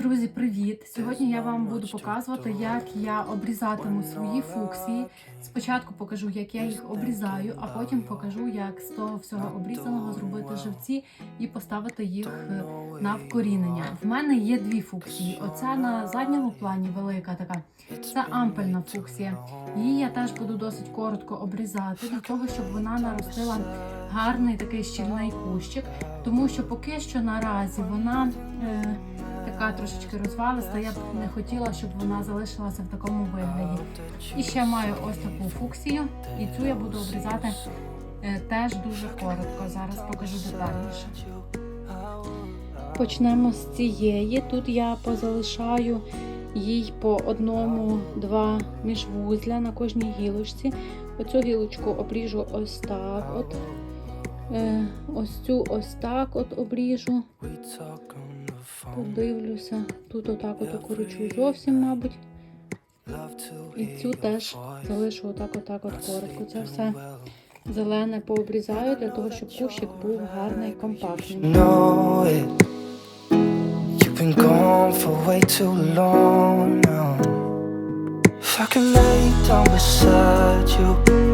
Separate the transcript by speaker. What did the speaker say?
Speaker 1: Друзі, привіт! Сьогодні я вам буду показувати, як я обрізатиму свої фуксії. Спочатку покажу, як я їх обрізаю, а потім покажу, як з того всього обрізаного зробити живці і поставити їх е, на вкорінення. В мене є дві фуксії. Оця на задньому плані велика така. Це ампельна фуксія. Її я теж буду досить коротко обрізати для того, щоб вона наростила гарний такий щільний кущик, тому що поки що наразі вона. Трошечки розвалиста. Я б не хотіла, щоб вона залишилася в такому вигляді. І ще маю ось таку фуксію, і цю я буду обрізати е, теж дуже коротко. Зараз покажу детальніше. Почнемо з цієї. Тут я позалишаю їй по одному-два міжвузля на кожній гілочці. Оцю гілочку обріжу ось так. От. Е, ось цю ось так от обріжу. Подивлюся. Тут отак от укорочу зовсім, мабуть. І цю теж залишу отак, отак от коротко. Це все зелене пообрізаю для того, щоб кущик був гарний, компактний.
Speaker 2: been gone for way too long now. If I can lay down beside you,